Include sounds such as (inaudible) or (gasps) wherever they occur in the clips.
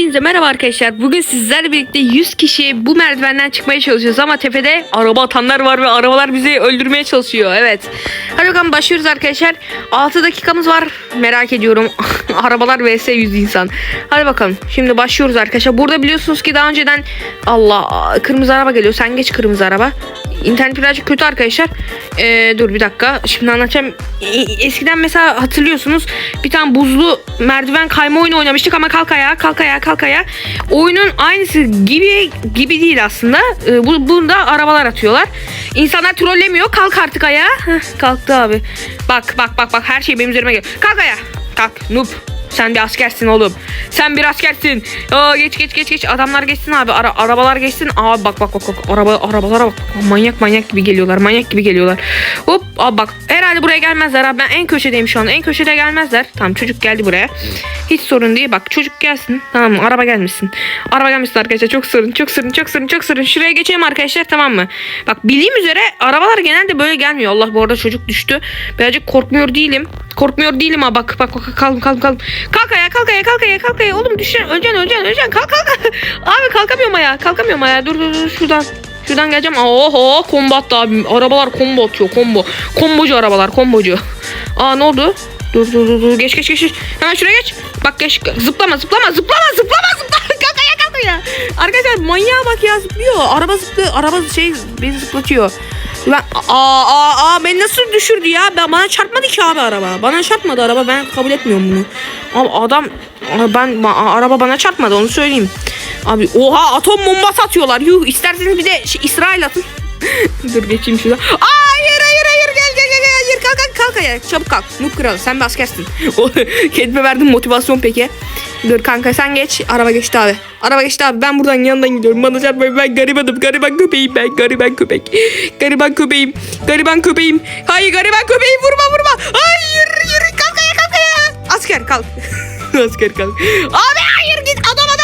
Hepinize merhaba arkadaşlar. Bugün sizlerle birlikte 100 kişi bu merdivenden çıkmaya çalışıyoruz ama tepede araba atanlar var ve arabalar bizi öldürmeye çalışıyor. Evet. Hadi bakalım başlıyoruz arkadaşlar. 6 dakikamız var. Merak ediyorum. (laughs) Arabalar vs 100 insan. Hadi bakalım. Şimdi başlıyoruz arkadaşlar. Burada biliyorsunuz ki daha önceden Allah kırmızı araba geliyor. Sen geç kırmızı araba. İnternet birazcık kötü arkadaşlar. Ee, dur bir dakika. Şimdi anlatacağım. Eskiden mesela hatırlıyorsunuz bir tane buzlu merdiven kayma oyunu oynamıştık ama kalk ayağa kalk ayağa kalk ayağa. Oyunun aynısı gibi gibi değil aslında. Ee, bu, bunda arabalar atıyorlar. İnsanlar trollemiyor. Kalk artık ayağa. Heh, kalktı abi. Bak bak bak bak her şey benim üzerime geliyor. Kalk ayağa. Kalk noob. Sen bir askersin oğlum. Sen bir askersin. Aa, geç geç geç geç. Adamlar geçsin abi. Ara, arabalar geçsin. Aa bak bak bak bak. Araba arabalara bak. Manyak manyak gibi geliyorlar. Manyak gibi geliyorlar. Hop aa bak. Herhalde buraya gelmezler abi. Ben en köşedeyim şu an. En köşede gelmezler. Tamam çocuk geldi buraya. Hiç sorun değil. Bak çocuk gelsin. Tamam? Araba gelmişsin. Araba gelmişsin arkadaşlar. Çok sorun. Çok sorun. Çok sorun. Çok sorun. Şuraya geçelim arkadaşlar. Tamam mı? Bak bildiğim üzere arabalar genelde böyle gelmiyor. Allah bu arada çocuk düştü. Birazcık korkmuyor değilim. Korkmuyor değilim ha bak bak bak kalk kalk kalk. Kalk ayağa kalk ayağa kalk ayağa kalk ayağa. Oğlum düşeceksin öleceksin öleceksin öleceksin. Kalk kalk. (laughs) Abi kalkamıyorum ayağa. Kalkamıyorum ayağa. Dur dur dur şuradan. Şuradan geleceğim. Oho kombat abi. Arabalar combo atıyor combo. Kombocu arabalar kombocu. Aa ne oldu? Dur dur dur dur. Geç geç geç. Hemen şuraya geç. Bak geç. Zıplama zıplama zıplama zıplama zıplama. (laughs) kalk ayağa kalk ayağa. Arkadaşlar manyağa bak ya zıplıyor. Araba zıplıyor. Araba şey beni zıplatıyor. Ben aa aa aa beni nasıl düşürdü ya? Ben bana çarpmadı ki abi araba. Bana çarpmadı araba. Ben kabul etmiyorum bunu. Abi adam ben ba- araba bana çarpmadı onu söyleyeyim. Abi oha atom bombası atıyorlar. Yuh isterseniz bir de şey, İsrail atın. (laughs) Dur geçeyim şuradan. Aa, hayır hayır hayır gel gel gel. Hayır kalk kalk kalk ayağa. Çabuk kalk. Noob kralı sen bir askersin. (laughs) Kendime verdim motivasyon peki. Dur kanka sen geç. Araba geçti abi. Araba geçti abi. Ben buradan yanından gidiyorum. Bana çarpmayın. Ben garibanım. Gariban köpeğim ben. Gariban köpek. Gariban köpeğim. Gariban köpeğim. Hayır gariban köpeğim. Vurma vurma. Hayır yürü. Kalk ayağa kalk ayağa. Asker kalk. (laughs) Asker kalk. Abi hayır git. Adam adam.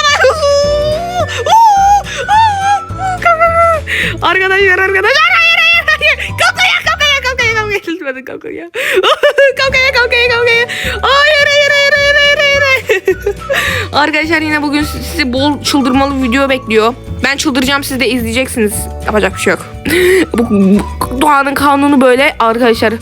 Arkadaşlar arkadaşlar. Hayır hayır hayır. Kalk ayağa kalk ayağa kalk ayağa kalk ayağa. Lütfen Arkadaşlar yine bugün sizi bol çıldırmalı video bekliyor. Ben çıldıracağım siz de izleyeceksiniz. Yapacak bir şey yok. (laughs) doğanın kanunu böyle arkadaşlar.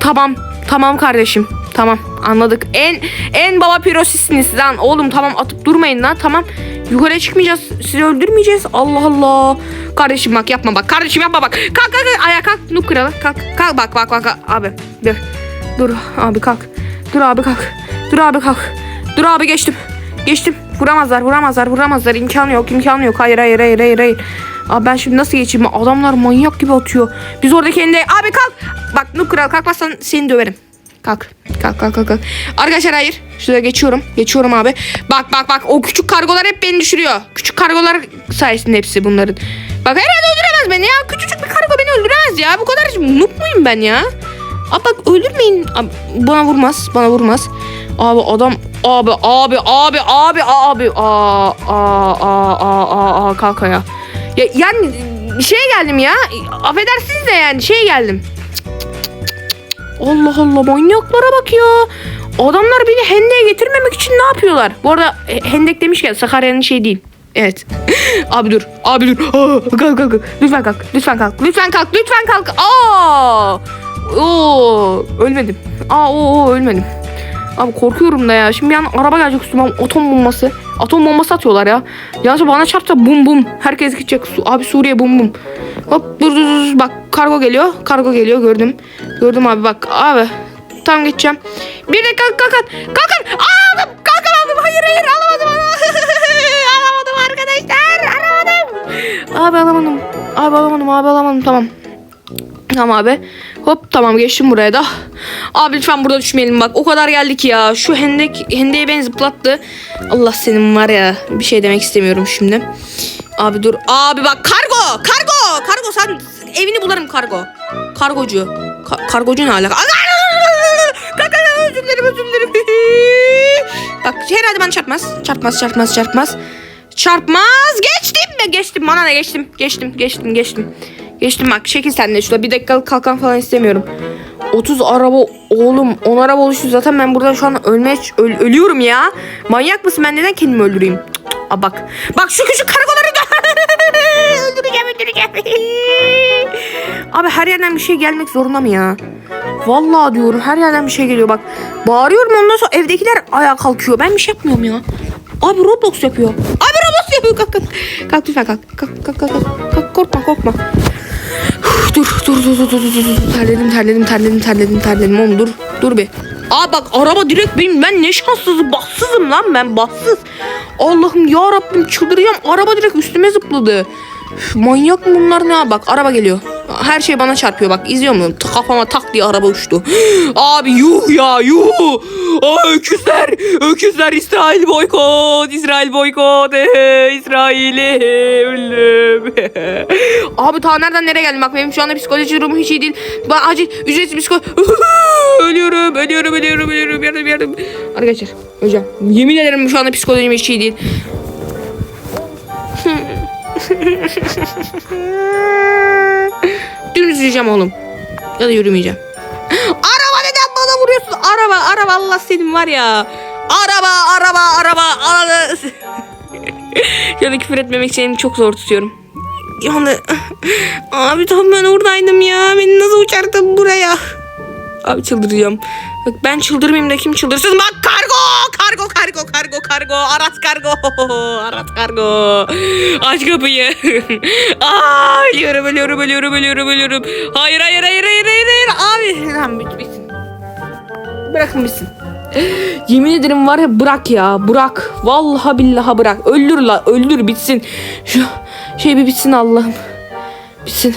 Tamam tamam kardeşim. Tamam anladık. En en baba pirosisiniz lan. Oğlum tamam atıp durmayın lan tamam. Yukarıya çıkmayacağız. Sizi öldürmeyeceğiz. Allah Allah. Kardeşim bak yapma bak. Kardeşim yapma bak. Kalk kalk kalk. Ayağa kalk. Noob kralı. Kalk. Kalk bak bak. bak. Abi dur. Dur abi kalk. Dur abi kalk. Dur abi kalk. Dur abi geçtim. Geçtim. Vuramazlar vuramazlar vuramazlar. İmkanı yok imkanı yok. Hayır hayır hayır hayır hayır. Abi ben şimdi nasıl geçeyim? Adamlar manyak gibi atıyor. Biz orada kendi... Abi kalk. Bak Noob kral kalkmazsan seni döverim. Kalk. Kalk kalk kalk. kalk. Arkadaşlar hayır. Şuraya geçiyorum. Geçiyorum abi. Bak bak bak. O küçük kargolar hep beni düşürüyor. Küçük kargolar sayesinde hepsi bunların. Bak herhalde öldüremez beni ya. Küçücük bir kargo beni öldüremez ya. Bu kadar noob muyum ben ya? Abi bak öldürmeyin. Abi, bana vurmaz. Bana vurmaz. Abi adam abi abi abi abi abi aa aa aa aa aa, kalk ayağa. Ya yani şey geldim ya. Affedersiniz de yani şey geldim. Allah Allah manyaklara bak ya. Adamlar beni hendeye getirmemek için ne yapıyorlar? Bu arada hendek demişken Sakarya'nın şey değil. Evet. (laughs) abi dur. Abi dur. Aa, kalk kalk. Lütfen kalk. Lütfen kalk. Lütfen kalk. Lütfen kalk. Aa! Oo! Ölmedim. Aa oo ölmedim. Abi korkuyorum da ya. Şimdi an araba gelecek üstüme. Atom bombası. Atom bombası atıyorlar ya. Yalnız bana çarpsa bum bum. Herkes gidecek. Abi Suriye bum bum. Hop dur dur dur. Bak kargo geliyor. Kargo geliyor gördüm. Gördüm abi bak. Abi. Tam geçeceğim. Bir de kalk kalk kalk. Kalkın. Aa, aldım. Kalkamadım. Hayır hayır alamadım. (laughs) alamadım arkadaşlar. Alamadım. Abi alamadım. Abi alamadım. Abi alamadım. Tamam. Tamam abi. Hop tamam geçtim buraya da. Abi lütfen burada düşmeyelim bak. O kadar geldik ya. Şu hendek hendeğe beni zıplattı. Allah senin var ya. Bir şey demek istemiyorum şimdi. Abi dur. Abi bak kargo. Kargo. Kargo sen evini bularım kargo. Kargocu. Ka- kargocu ne alaka? Özür dilerim özür dilerim. (laughs) bak herhalde bana çarpmaz. Çarpmaz çarpmaz çarpmaz. Çarpmaz. Geçtim mi? Geçtim. Bana ne geçtim. Geçtim geçtim geçtim. Geçtim bak şekil sende şurada bir dakikalık kalkan falan istemiyorum. 30 araba oğlum 10 araba oluştu zaten ben burada şu an ölmeye öl- ölüyorum ya. Manyak mısın ben neden kendimi öldüreyim? Cık, cık. Aa, bak. Bak şu küçük kargoları da. (laughs) öldüreceğim öldüreceğim. (laughs) Abi her yerden bir şey gelmek zorunda mı ya? Vallahi diyorum her yerden bir şey geliyor bak. Bağırıyorum ondan sonra evdekiler ayağa kalkıyor. Ben bir şey yapmıyorum ya. Abi Roblox yapıyor. Abi Roblox yapıyor. Kalk kalk. Kalk lütfen. Kalk kalk kalk. kalk. kalk korkma korkma. Dur dur dur dur dur dur. Terledim terledim terledim terledim terledim oğlum dur. Dur bir. Aa bak araba direkt benim. Ben ne şanssızım. Bassızım lan ben bassız. Allah'ım ya Rabbim çıldıracağım. Araba direkt üstüme zıpladı. Üf, manyak mı bunlar ne? Bak araba geliyor. Her şey bana çarpıyor bak izliyor musun? Kafama tak diye araba uçtu. (gasps) Abi yuh ya yuh. Aa, öküzler. Öküzler İsrail boykot. İsrail boykot. Ee, İsrail'i ölüm. (laughs) Abi ta nereden nereye geldim bak benim şu anda psikoloji durumum hiç iyi değil. Ben acil ücretsiz psikoloji. (laughs) ölüyorum ölüyorum ölüyorum ölüyorum yardım yardım. Arkadaşlar öleceğim. Yemin ederim şu anda psikolojim hiç iyi değil. (laughs) Dümdüz yürüyeceğim oğlum. Ya da yürümeyeceğim. (gasps) Araba neden bana vuruyorsun? Araba, araba Allah senin var ya. Araba, araba, araba, araba. yani (laughs) küfür etmemek için çok zor tutuyorum. Yani (sighs) abi tam ben oradaydım ya. Beni nasıl uçarttın buraya? Abi çıldıracağım. Bak ben çıldırmayayım da kim çıldırsın? Bak kargo! Kargo, kargo, kargo, kargo. Aras kargo. (laughs) Aras kargo. Aç kapıyı. (laughs) Aa, ölüyorum, ölüyorum, ölüyorum, ölüyorum, ölüyorum. Hayır, hayır, hayır, hayır, hayır, hayır. Abi. Lan bit, bitsin. Bırakın bitsin. (gasps) Yemin ederim var ya bırak ya bırak. Vallahi billahi bırak. Öldür la öldür bitsin. Şu şey bir bitsin Allah'ım. Bitsin.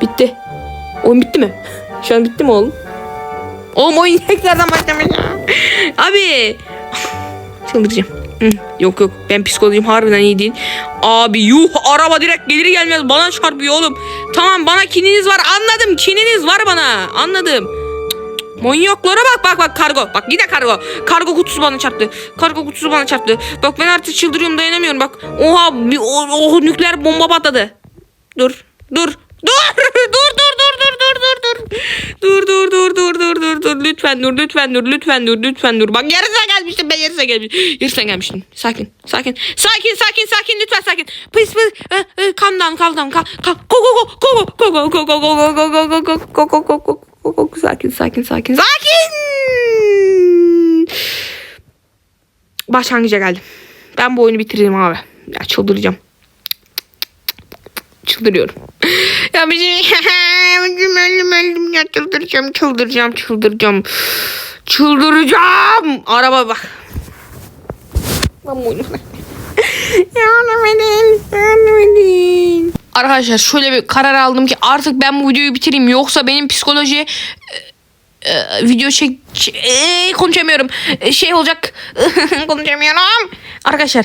Bitti. Oyun bitti mi? Şu an bitti mi oğlum? Oğlum oyun tekrardan başlamış. Abi. Çıldıracağım. Yok yok ben psikolojim harbiden iyi değil. Abi yuh araba direkt gelir gelmez bana çarpıyor oğlum. Tamam bana kininiz var anladım kininiz var bana anladım. Manyaklara bak bak bak kargo. Bak yine kargo. Kargo kutusu bana çarptı. Kargo kutusu bana çarptı. Bak ben artık çıldırıyorum dayanamıyorum bak. Oha bir, o, o nükleer bomba patladı. Dur. Dur. Dur. (laughs) Dur dur dur dur dur dur dur. Dur dur dur dur dur dur. Lütfen dur lütfen dur lütfen dur lütfen dur. Bak yarısına gelmiştim ben yarısına gelmiştim. Yarısına gelmiştim. Sakin sakin. Sakin sakin sakin lütfen sakin. Please please. Eh, eh, calm down calm down. Calm. Calm. Go go go go go go go go go go go go go go go go go go go go sakin sakin sakin sakin. Başlangıca geldim. Ben bu oyunu bitireyim abi. Ya çıldıracağım. Çıldırıyorum. Ya bir şey öldüm öldüm öldüm ya çıldıracağım çıldıracağım çıldıracağım. Çıldıracağım. Araba bak. (laughs) Yardım edin. Yardım. Arkadaşlar şöyle bir karar aldım ki artık ben bu videoyu bitireyim. Yoksa benim psikoloji e, e, video çek e, konuşamıyorum. Şey olacak. (laughs) konuşamıyorum. Arkadaşlar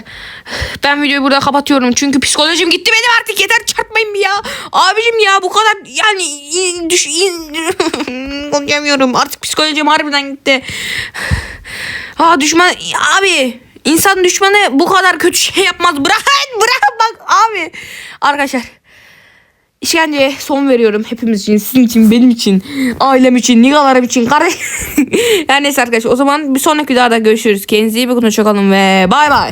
ben videoyu burada kapatıyorum. Çünkü psikolojim gitti benim artık yeter çarpmayın ya. Abicim ya bu kadar yani in- düş in- (laughs) konuşamıyorum. Artık psikolojim harbiden gitti. Ha düşman abi insan düşmanı bu kadar kötü şey yapmaz. Bırak bırak bak abi. Arkadaşlar İşkenceye son veriyorum hepimiz için, sizin için, benim için, ailem için, nigalarım için, kardeş. yani (laughs) neyse arkadaşlar o zaman bir sonraki videoda görüşürüz. Kendinize iyi bakın, hoşçakalın ve bay bay.